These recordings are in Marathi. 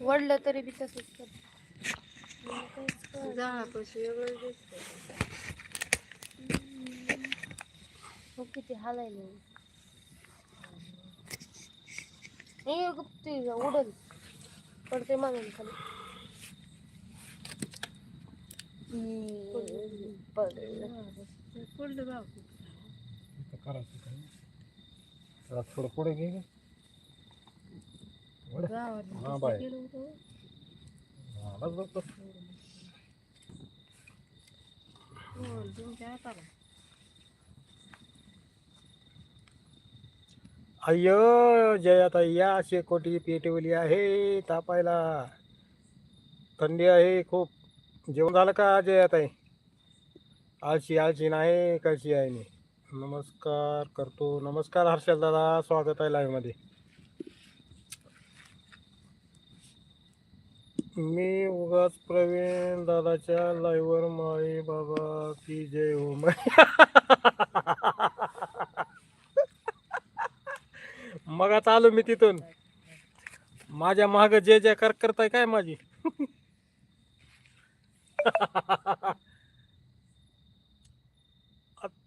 वडलं तरी बी तसंच कर हो किती हालायले. हे गुप्ती उडल. पडते मागून खाली. पडलं. करायचं काय? जरा थोडं पुढे घे गं. पुढे. हा बाय. हा, बस अय्यो जयाताई या शेकोटी पेटवली आहे तापायला. थंडी आहे खूप. जेवण झालं का जयाताई? आळशी आळशी नाही कशी आहे मी नमस्कार करतो. नमस्कार हर्षल दादा. स्वागत आहे live मध्ये. मी उगाच प्रवीण दादाच्या लाईव्हवर माळी बाबा की जय हो मग आता आलो मी तिथून. माझ्या माग जे जे कर करताय काय माझी?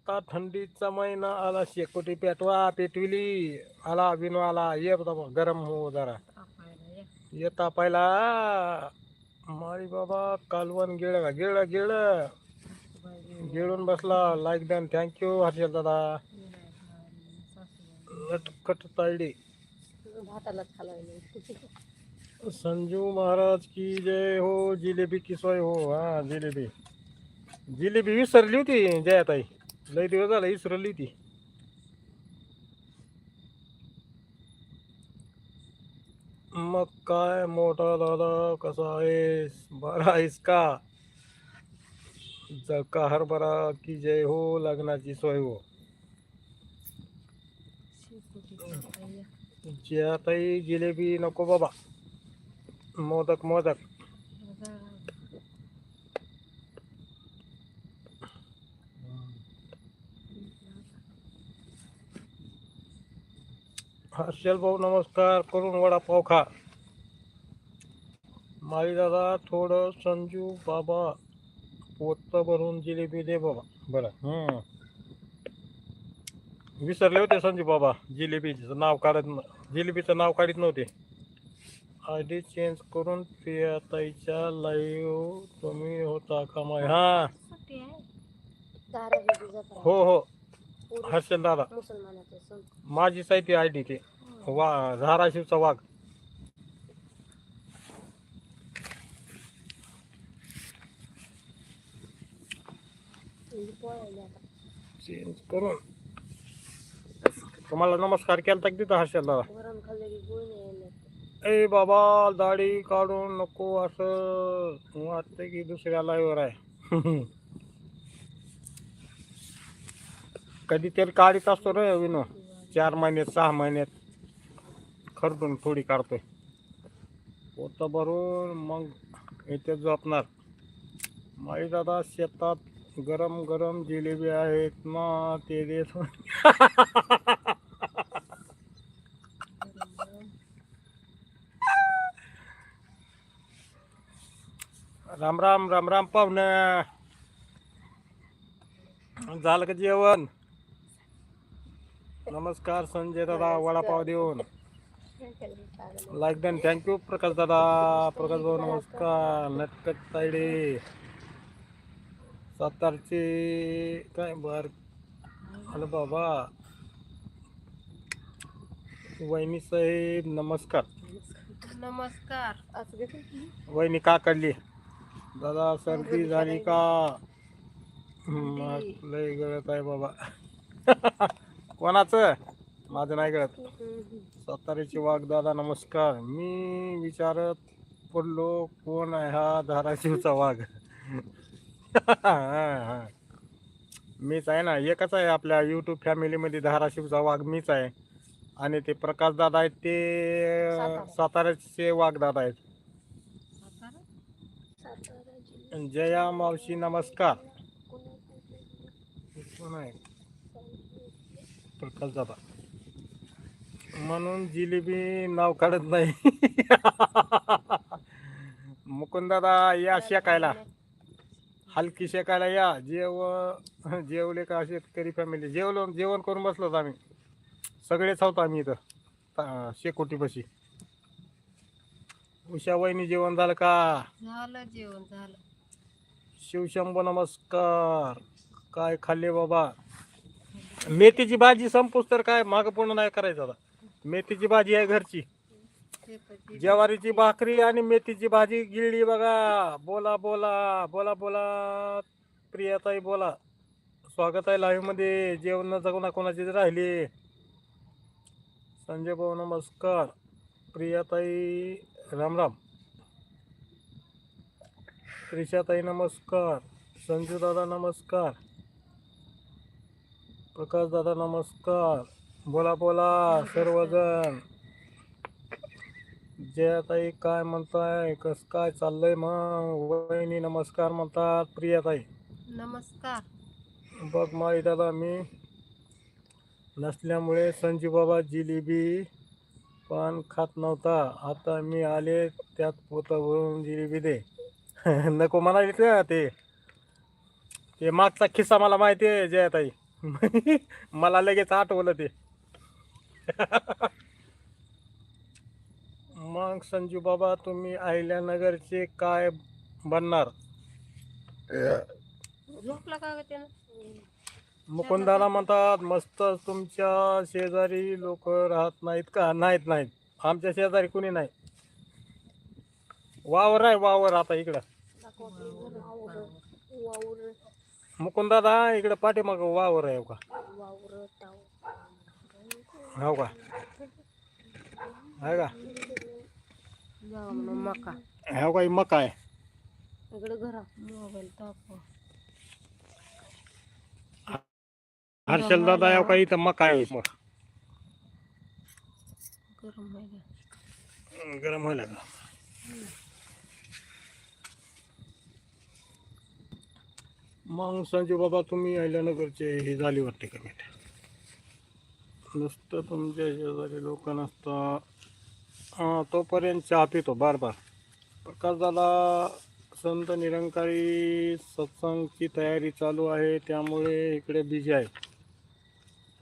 आता थंडीचा महिना आला शेकोटी पेटवा पेटविली आला विनो आला. ये बाबा गरम हो जरा. येता पहिला. माळी बाबा कालवण गिळ गिळ गिळ. गिळून बसला. लाईक डन थँक्यू हर्षल दादा. लटकट तायडे. संजू महाराज की जय हो. जिलेबी की सोय हो. हा जिलेबी. जिलेबी विसरली होती जयाताई. लय दिवस झाला इसरली ती. मग काय मोठा दादा कसा आहेस? बरा आहेस का? जका हरभरा की जय हो लग्नाची सोय हो. जयाताई जिलेबी नको बाबा. मोदक मोदक. हर्षल भाऊ नमस्कार. करून वडापाव खा. माळी दादा थोडं संजू बाबा पोत भरून जिलेबी दे बाबा. बरं विसरले होते संजू बाबा जिलेबीचं नाव काढत जिलेबीचं नाव काढत नव्हते. आय डी चेंज करून प्रियाताईच्या लाईव्ह तुम्ही होता का माय? हा. हो हो. हर्षल दादा. मुसलमानाचे सण. माझी साहित्य आय डी ते. वा धाराशिवचा वाघ. म्हणजे पोळ्याले आता. चेंज करून. तुम्हाला नमस्कार केला तिथं हर्षल दादा? वरण खाल्लं की गुळ नाही यायला. ए बाबा दाढी काढून नको असं. वाटतं की दुसऱ्या लाईव्हवर आहे. कधी तरी काढीत असतो रे विनो चार महिन्यात सहा महिन्यात. खरडून थोडी काढतोय. पोतं भरून मग इथे झोपणार. माई दादा शेतात गरम गरम जिलेबी आहेत ना ते देत राम राम राम राम पाहुणं. झालं का जेवण? नमस्कार संजय दादा वडापाव देऊन. लाईक डन थँक्यू प्रकाश दादा. प्रकाश भाऊ नमस्कार. नटकट तायडे सातारचे काय बर? हॅलो बाबा. वहिनी साहेब नमस्कार. नमस्कार. वहिनी का काढली? दादा सर्दी झाली का? लय गळत आहे बाबा. कोणाचं? माझं नाही गळत साताऱ्याचे वाघ दादा नमस्कार. मी विचारत पडलो कोण आहे हा धाराशिवचा वाघ. मीच आहे ना एकच आहे आपल्या यूट्यूब फॅमिलीमध्ये धाराशिवचा वाघ मीच आहे. आणि ते प्रकाश दादा आहेत ते. साताऱ्याचे वाघ दादा आहेत. जया मावशी नमस्कार. कोण आहे? प्रकाश दादा म्हणून जिलेबी नाव काढत नाही. मुकुंदादा या शेकायला. हलकी शेकायला या. जेव जेवले का शेतकरी फॅमिली जेवलो जेवण करून बसलो आम्ही. सगळेच आहोत आम्ही इथं. शेकोटीपाशी. उषा वहिनी जेवण झालं का? झालं जेवण झालं. शिवशंभो नमस्कार. काय खाल्ले बाबा? मेथीची भाजी संपूस तर काय मागं पूर्ण नाही करायचं आता. मेथीची भाजी आहे घरची. ज्वारीची भाकरी आणि मेथीची भाजी गिळली बघा. बोला बोला बोला बोला. प्रियाताई बोला. स्वागत आहे लाईव्हमध्ये. जेवण जगवणा कोणाची राहिली. संजय भाऊ नमस्कार. प्रियाताई राम राम त्रिशाताई नमस्कार. संजू दादा नमस्कार. प्रकाश दादा नमस्कार. बोला बोला सर्वजण. जयाताई काय म्हणताय? कस काय चाललंय मग? वहिनी नमस्कार म्हणतात. प्रियाताई. नमस्कार. बघ माळी दादा मी नसल्यामुळे संजू बाबा जिलेबी पण खात नव्हता. आता मी आले त्यात पोता भरून जिलेबी दे. नको का ते. ते मागचा किस्सा मला माहिती आहे जयाताई. मला लगेच आठवलं ते. मग संजू बाबा तुम्ही अहिल्यानगरचे काय बनणार? झोपला का ग त्यानं? मुकुंदाला म्हणतात मस्त तुमच्या शेजारी लोक राहत नाहीत का? नाहीत नाहीत. आमच्या शेजारी कुणी नाही. वावर आहे वावर आता इकडं. मुकुंदादा इकडं पाठीमाग वावर आहे हो का? हो का? आहे का? मका हो का ही मका आहे. इकडे घरा मोबाईल तापव हर्षल दादा हो का? इथं मका आहे मग. गरम व्हायला. गरम व्हायला. का मग संजू बाबा तुम्ही अहिल्यानगरचे हे झाली वाटते का मीठ नुसतं तुमच्या शेजारी लोक नसता. हां तोपर्यंत चहा पितो बार बार. प्रकाश दादा संत निरंकारी सत्संगची तयारी चालू आहे त्यामुळे इकडे बिझी आहे.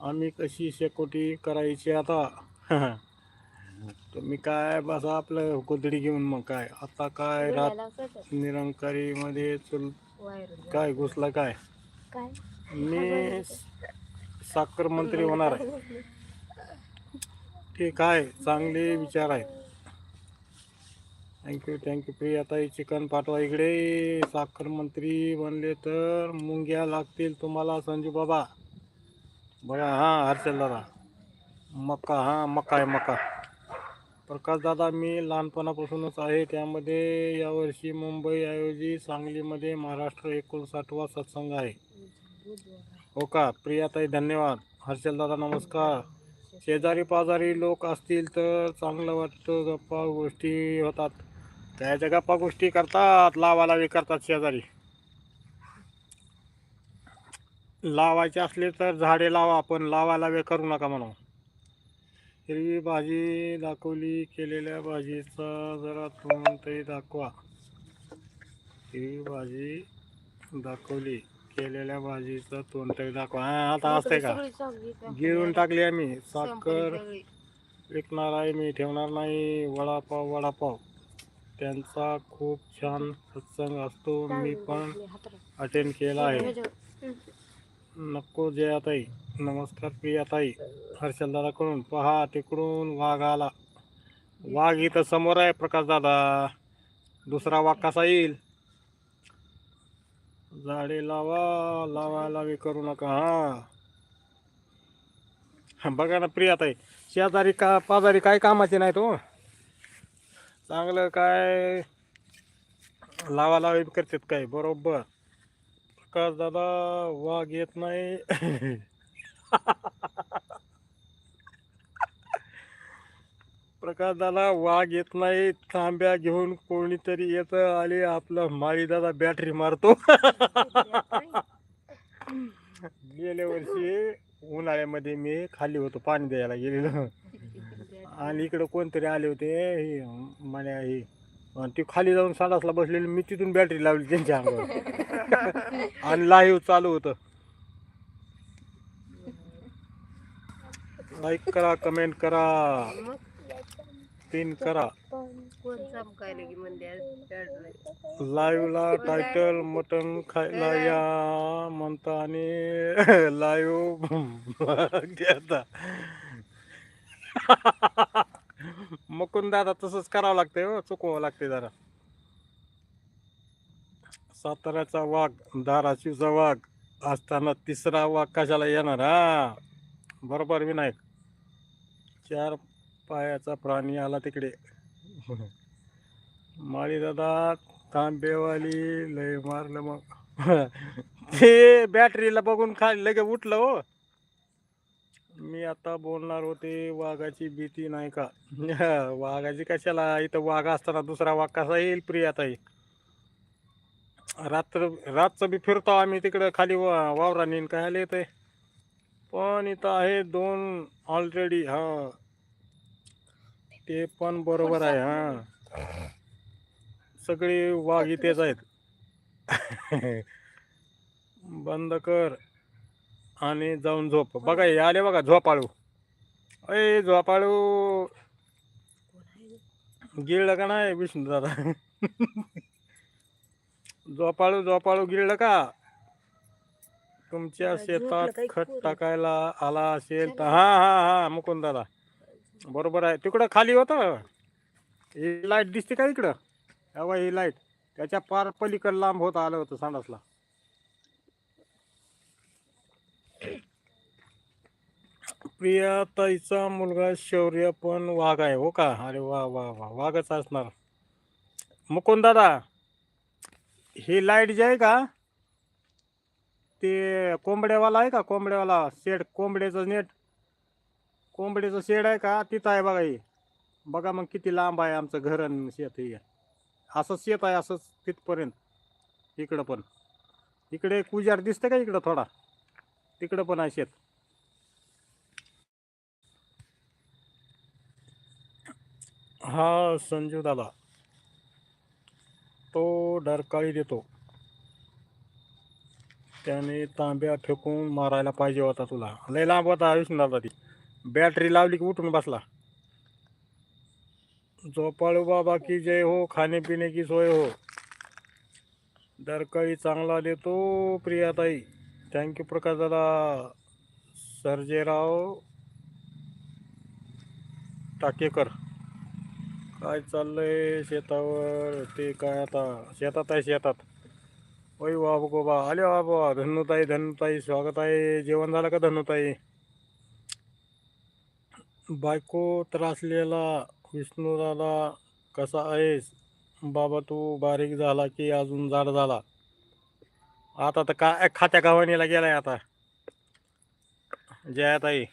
आम्ही कशी शेकोटी करायची आता? तुम्ही काय बसा आपलं कोथडी घेऊन मग काय? आता काय रात निरंकारी मध्ये चल काय घुसला काय? काय? मी साखर मंत्री होणार आहे. ठीक आहे चांगले विचार आहेत. थँक्यू थँक्यू प्रियाताई चिकन पाठवा इकडे. साखर मंत्री बनले तर मुंग्या लागतील तुम्हाला संजू बाबा. बघा हां हर्षल दादा. मका हां मका आहे मका. प्रकाश दादा मी लहानपणापासूनच आहे. त्यामध्ये यावर्षी मुंबई ऐवजी सांगलीमध्ये महाराष्ट्र एकोणसाठवा सत्संग आहे. हो का? प्रियाताई धन्यवाद. हर्षल दादा नमस्कार. शेजारी पाजारी लोक असतील तर चांगलं वाटतं. गप्पा गोष्टी होतात. त्याच्या गप्पा गोष्टी करतात. लावालावी करतात शेजारी. लावायचे असले तर झाडे लावा पण लावालावे करू नका म्हणून. हिरवी भाजी दाखवली केलेल्या भाजीचा जरा तोंडही दाखवा. हिरवी भाजी दाखवली केलेल्या भाजीचा तोंडही दाखवा. हा आता असतंय का? गिळून टाकली आम्ही. साखर विकणार आहे मी ठेवणार नाही. वडापाव वडापाव. त्यांचा खूप छान सत्संग असतो. मी पण अटेंड केला आहे. नको जयाताई नमस्कार प्रियाताई हर्षलदादाकडून पहा तिकडून वाघ आला. वाघ इथं समोर आहे प्रकाश दादा. दुसरा वाघ कसा येईल? झाडे लावा लावा लावी करू नका हा. बघा ना प्रियाताई शेजारी का पाजारी काय कामाचे नाही तो हो? चांगलं काय लावा लावी करतात काय? बरोबर. प्रकाश दादा वाघ येत नाही. प्रकाशदादा वाघ येत नाही थांब्या घेऊन कोणीतरी येतं आले आपलं माळीदादा बॅटरी मारतो. गेल्या वर्षी उन्हाळ्यामध्ये मी खाली होतो पाणी द्यायला गेलेलो. आणि इकडं कोणतरी आले होते हे म्हणे हे आणि ती खाली जाऊन साडासला बसलेली मी तिथून बॅटरी लावली त्यांच्या अंगावर. आणि लाईव्ह चालू होतं. लाईक करा कमेंट करा. पिन करा. कोण लाईव्हला टायटल मटन खायला या म्हणता आणि लाईव्ह घेता. मकून दादा तसंच करावं लागतंय हो चुकवावं लागते जरा. साताऱ्याचा वाघ धाराशिवचा वाघ असताना तिसरा वाघ कशाला येणार हा? बरोबर विनायक. चार पायाचा प्राणी आला तिकडे. माळी दादा तांबेवाली लय मारलं मग. ते बॅटरीला बघून खाली लगे उठलं हो. मी आता बोलणार होते वाघाची भीती नाही का? वाघाची कशाला? इथं वाघ असताना दुसरा वाघ कसा येईल प्रियाताई रात्र रातचं बी फिरतो आम्ही तिकडं खाली वा वावराने काय येत पण इथं आहे दोन ऑलरेडी हा. ते पण बरोबर आहे हा. सगळे वाघ इथेच आहेत. बंद कर आणि जाऊन झोप. बघा हे आले बघा झोपाळू. अय झोपाळू. गिळलं का नाही विष्णू दादा झोपाळू झोपाळू गिळलं का? तुमच्या शेतात खत टाकायला आला असेल तर हा हा हा मुकुंद दादा बरोबर आहे. तिकडं खाली होतं. ही लाइट दिसते का इकडं? हवा ही लाइट. त्याच्या पार पलीकडे लांब होत आलं होतं सांडासला. प्रियाताईचा मुलगा शौर्य पण वाघ आहे हो का? अरे वा वा वा. वाघच असणार. मुकुंद दादा ही लाइट जी आहे का? ते कोंबड्यावाला आहे का? कोंबड्यावाला शेड कोंबड्याचं नेट. कोंबड्याचं शेड आहे का? तिथं आहे बघा हे. बघा मग किती लांब आहे आमचं घर आणि शेत हे. असंच शेत आहे असंच तिथपर्यंत. इकडं पण. इकडे कुजार दिसतं का इकडं थोडा? तिकडं पण आहे शेत. हा संजू दादा. तो डरकाळी देतो. त्याने तांब्या फेकून मारायला पाहिजे होता तुला. लय लांब होता विष्णू दादा ती. बॅटरी लावली की उठून बसला. झोपाळू बाबा की जय हो खाणे पिणे की सोय हो. दरकाळी चांगला देतो प्रियाताई. थँक्यू प्रकाश दादा. सर्जेराव टाकेकर. काय चाललंय शेतावर? ते काय आता? शेतात आहे शेतात. ओय बाबा गोबा आले बाबा धनुताई धनुताई स्वागत आहे जेवण झालं का धनुताई बायको त्रासलेला विष्णूराला कसा आहेस? बाबा तू बारीक झाला की अजून जाड झाला? आता तर काय खात्या गव्हाणीला गेलाय आता. जयाताई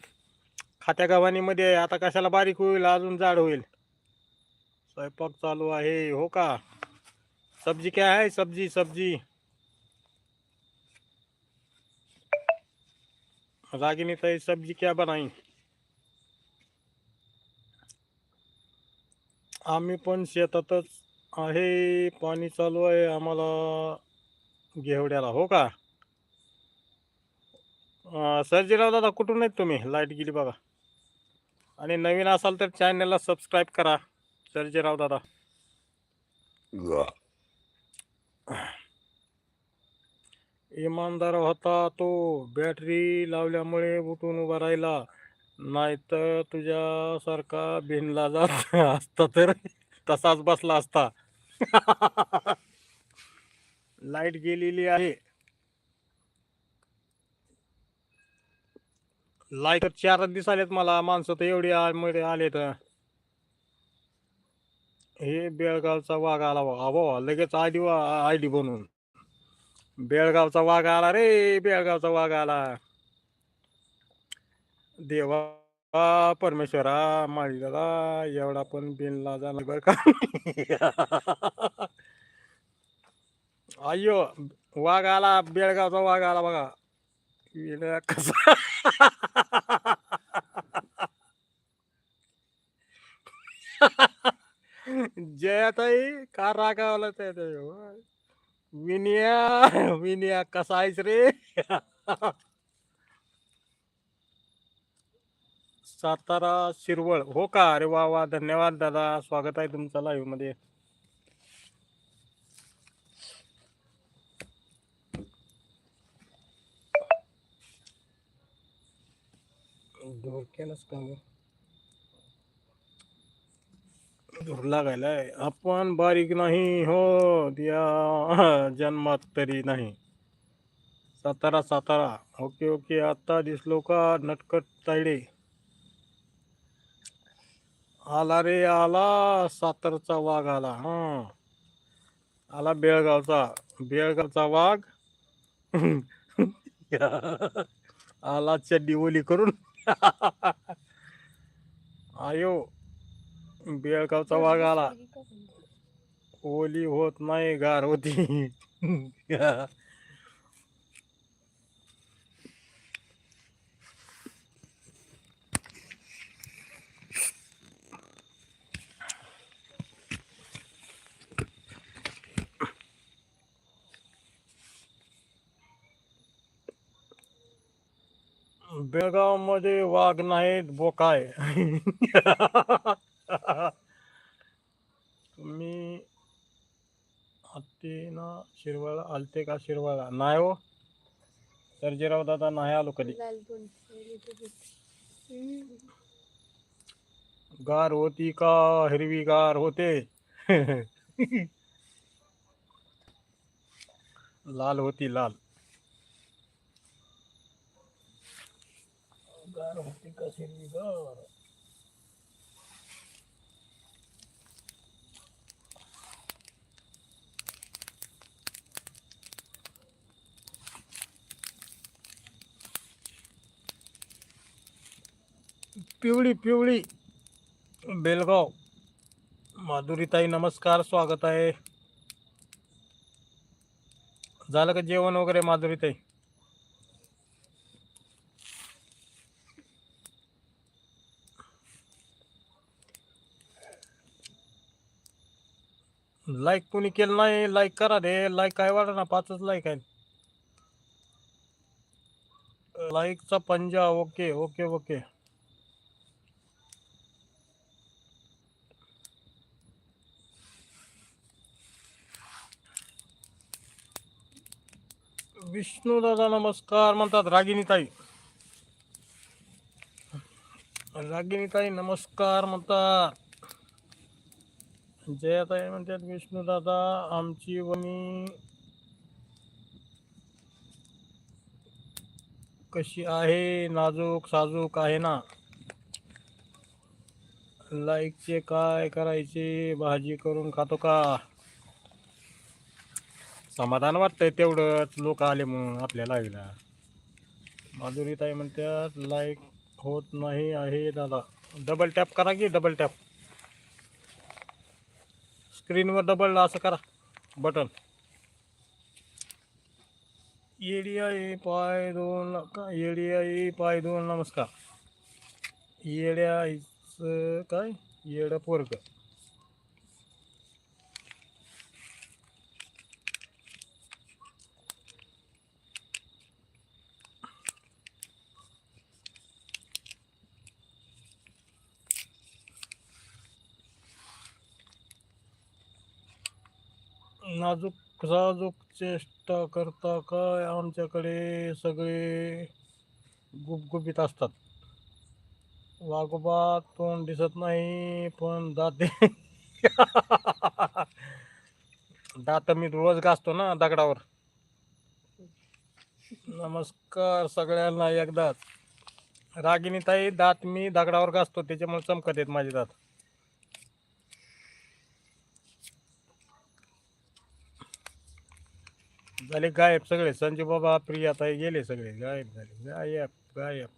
खात्या गव्हाणीमध्ये आता कशाला बारीक होईल अजून जाड होईल? स्वयंपाक चालू आहे हो का? सब्जी काय आहे? सब्जी सब्जी. रागिनी ताई सब्जी क्या बनाई आम्ही पण शेतातच आहे पाणी चालू आहे आम्हाला घेवड्याला हो का? अं, सर्जीराव दादा कुठून आहेत तुम्ही? लाइट गेली बघा. आणि नवीन असाल तर चॅनलला सबस्क्राईब करा सर्जीराव दादा. इमानदार होता तो. बॅटरी लावल्यामुळे उठून उभा राहिला. नाही तर तुझ्यासारखा भिनला जात असता तर तसाच बसला असता. लाइट गेलेली आहे. लाइट चार दिवस आलेत मला. माणसं तर एवढी आ- मध्ये आलेत. हे बेळगावचा वाघ आला. बा अबो लगेच आय डी आय डी बनवून. बेळगावचा वाघ आला रे बेळगावचा वाघ आला. देवा परमेश्वरा माळी दादा एवढा पण बिनला जाणार बर का. अय्यो वाघ आला बेळगावचा वाघ आला बघा. कसा. जयाताई का रागावला त्या विनिया विनिया कसा आहेस रे? सातारा शिरवळ. हो का? अरे वा वा. धन्यवाद दादा. स्वागत आहे तुमचं लाईव्हमध्ये. धोक्यालाच का गं? धूर लागायलाय आपण बारीक नाही हो या जन्मात तरी नाही. सातारा सातारा. Okay okay. आता दिसलो का नटकट तायडे? आला रे आला. सातारचा वाघ आला हा. आला बेळगावचा. बेळगावचा वाघ. आला चड्डी ओली करून. आयो. बेळगावचा वाघ आला. ओली होत नाही गार होती. बेळगावमध्ये वाघ नाहीत बोकाय तुम्ही आते ना शिरवाळा आलते का शिरवाळा? नाही हो. सर्जेराव दादा नाही आलो कधी. गार होती का हिरवी गार होते? लाल होती लाल. गार होती का हिरवी गार पिवळी पिवळी. बेलगाव. माधुरीताई नमस्कार. स्वागत आहे. झालं का जेवण वगैरे माधुरीताई? लाईक कोणी केलं नाही लाईक करा रे लाईक काय वाढ ना पाचच लाईक आहे लाईकचा पंजा ओके ओके ओके विष्णू दादा नमस्कार म्हणतात रागिनीताई रागिनीताई नमस्कार म्हणतात. जयाताई म्हणतात विष्णू दादा आमची वणी कशी आहे? नाजूक साजूक आहे ना? लाईकचे काय करायचे? भाजी करून खातो का? समाधान वाटतंय तेवढंच. लोक आले म्हणून आपल्या लाईव्हला माधुरीताई म्हणतात लाईक होत नाही आहे दादा. डबल टॅप करा की डबल टॅप स्क्रीनवर डबल असं करा. बटन येडी आई पाय दोन का आई पाय दोन नमस्कार. येड्या आईचं काय? येडं पोरग. नाजूक साजूक चेष्टा करता काय आमच्याकडे सगळे गुबगुबीत असतात. वाघोबा तोंड दिसत नाही पण दाते. दात मी रोज घासतो ना दगडावर. नमस्कार सगळ्यांना एकदाच. रागिनी ताई दात मी दगडावर घासतो त्याच्यामुळे चमकत आहेत माझे दात. झाले गायब सगळे. संजू बाबा प्रियाताई गेले सगळे. गायब झाले. गायब गायब.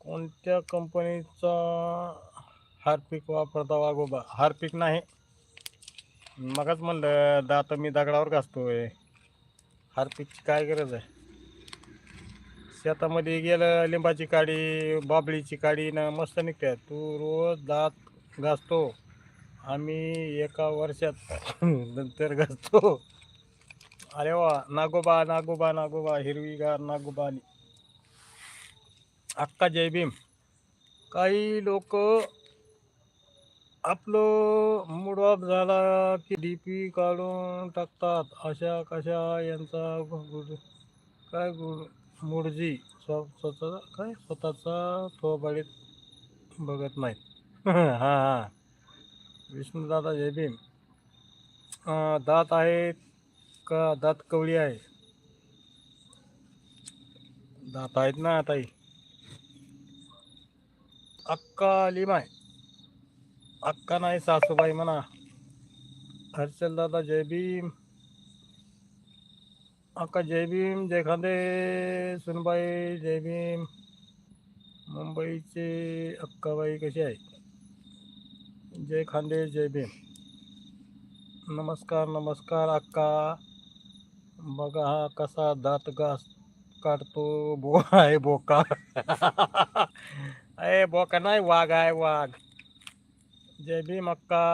कोणत्या कंपनीचा हार्पिक वापरता वागोबा हार्पिक नाही. मगच म्हणलं दात मी दगडावर घासतोय. हार्पिकची काय गरज आहे? शेतामध्ये गेलं लिंबाची काडी बाबळीची काडी ना मस्त निघतात तू रोज दात घासतो. आम्ही एका वर्षात नंतर घासतो. अरे वा नागोबा नागोबा नागोबा हिरवीगार नागोबा अक्का जय भीम. काही लोक आपलं मूड ऑफ झाला की डी पी काढून टाकतात. अशा कशा यांचा गुड काय गुड मुडजी स्व स्वतः काय? स्वतःचा थोबाडीत बघत नाहीत. हां हां. विष्णुदादा जय भीम. अं, दात आहेत का? दात कवळी आहे. दात आहेत ना ताई? अक्का लिमाय अक्का नाही सासूबाई म्हणा. हर्षल दादा जय भीम. अक्का जय भीम जय खांदे. सुनबाई जय भीम. मुंबईचे अक्काबाई कशी आहे जय खांदे जय भीम. नमस्कार नमस्कार अक्का. बघा हा कसा दात घास काढतो. बो आहे बोका अरे बोका नाही वाघ आहे वाघ. जय भीम अक्का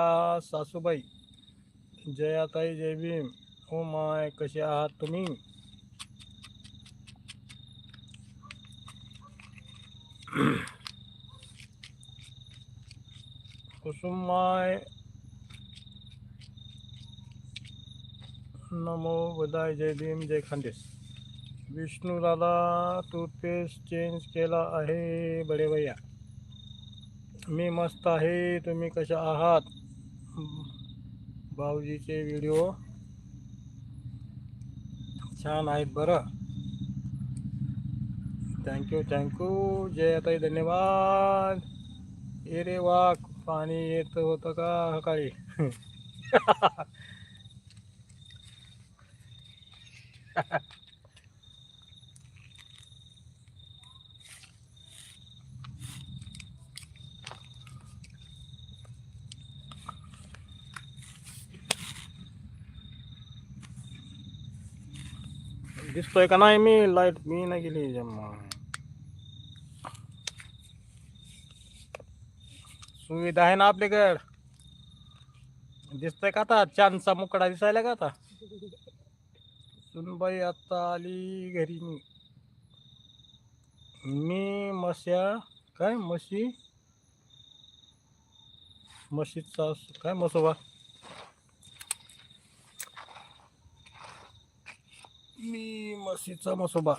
सासूबाई. जयाताई जय भीम. हो माय कसे आहात तुम्ही? कुसुमाय नमो बदाय जय भीम जय खानदेश विष्णू दादा टूथपेस्ट चेंज केला आहे बडे भैया मी मस्त आहे तुम्ही कशा आहात भाऊजीचे व्हिडिओ छान आहेत बरं थँक्यू थँक्यू जय ताई धन्यवाद एरे वाक पाणी येत होतं का सकाळी? दिसतोय का नाही मी? लाइट मी नाही गेली जम्मा. सुविधा आहे ना आपल्याकडं. दिसतोय का आता? चांदचा मुकडा दिसायला का आता? सुनबाई आता आली घरी मी. मी मस्या काय म्हशी म्हशीचा काय मसोबा? मी म्हशीचा मसोबा.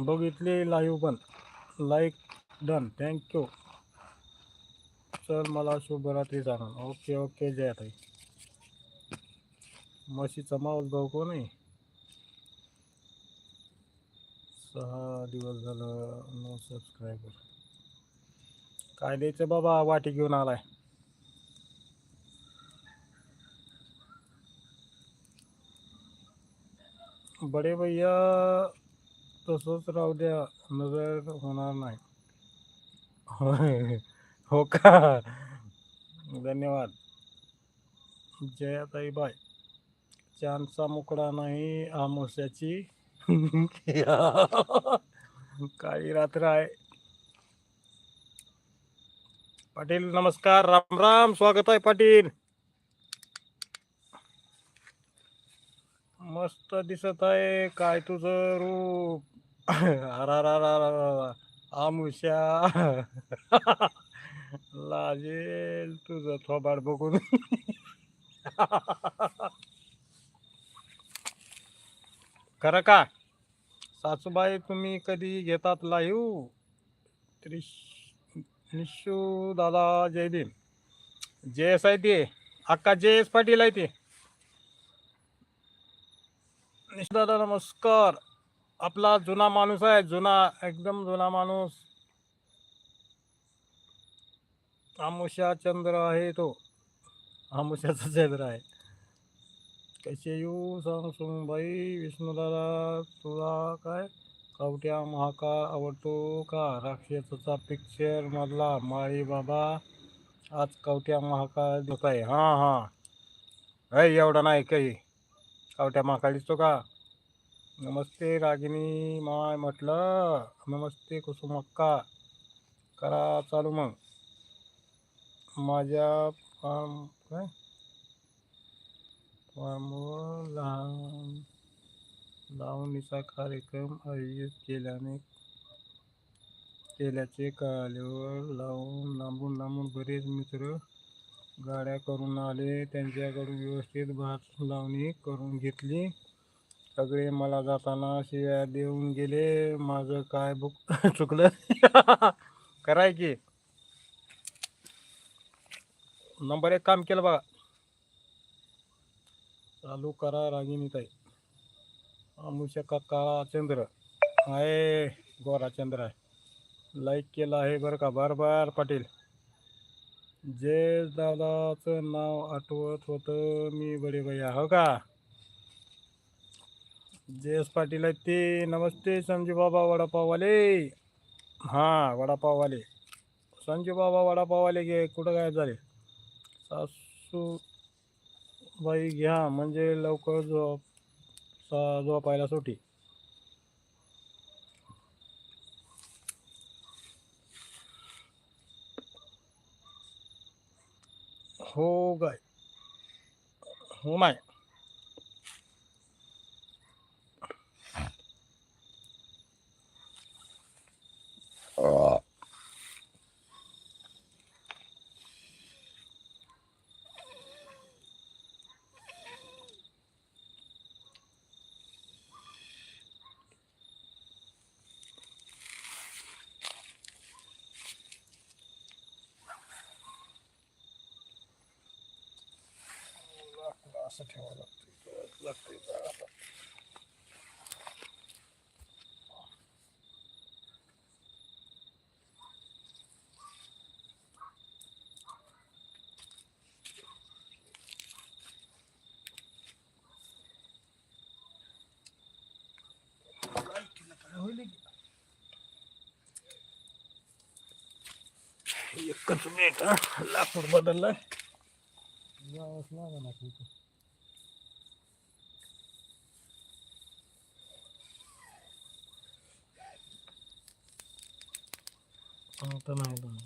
बघितले लाईव्ह पण. लाईक डन थँक्यू चल मला शुभरात्री जाणार ओके ओके जय ताई म्हशीचा माऊस भाऊ कोण आहे? सहा दिवस झालं नो सबस्क्रायबर काय द्यायचं बाबा? वाटी घेऊन आलाय. बडे भैया तसंच राहू द्या. नजर होणार नाही. होय. हो का? धन्यवाद. जयाताई बाय चांदचा मुकडा नाही आमोश्याची. काळी रात्र आहे. पाटील नमस्कार. राम राम. स्वागत आहे पाटील. मस्त दिसत आहे. काय तुझं रूप? हरा आमुष्या लाजेल तुझं थोबाड बघून खरं का सासूबाई तुम्ही कधी घेतात लाईव त्रिश निशू दादा जय जे जयस आहे ते. अक्का जयस पाटील आहे ते. निशू दादा नमस्कार. आपला जुना माणूस आहे जुना एकदम जुना माणूस. आमुषा चंद्र आहे तो. आमुष्याचा चंद्र आहे. कसे येऊ सांग बाई विष्णूदादा तुला काय? कवट्या महाकाळ आवडतो का? राक्षसाचा पिक्चर मधला माळी बाबा. आज कवट्या महाकाळ दिसत आहे हां हां. अय एवढा नाही काही. कवट्या महाकाळ दिसतो का? नमस्ते रागिनी माय म्हटलं नमस्ते कुसुमक्का करा चालू मग. माझ्या फार्म काय? फार्मवर लहान लावणीचा कार्यक्रम आयोजित केल्याने केल्याचे कळाल्यावर लावून लांबून लांबून बरेच मित्र गाड्या करून आले. त्यांच्याकडून व्यवस्थित भात लावणी करून घेतली. सगळे मला जाताना शिव्या देऊन गेले माझं काय बुक चुकलं. कराय की. नंबर एक काम केलं बघा. चालू करा रागिनीताई अमुषा काळा चंद्र. आहे गोरा चंद्र आहे. लाईक केलं आहे बरं का? बार बार पाटील. जय दादाचं नाव आठवत होतं मी बडे भैया. हो का? जयेश पाटील आहेत ते. नमस्ते संजू बाबा वडापाववाले. हां वडापाववाले. संजू बाबा वडापाववाले घे कुठं काय झाले? सासू बाई घ्या म्हणजे लवकर झोप सा झोपायला सुटी. हो गाय. हो माय. असं ठेवावं लागतं लागतं एकच मिनिट हा. लाकूड बदललाय यावंच लागणार नाही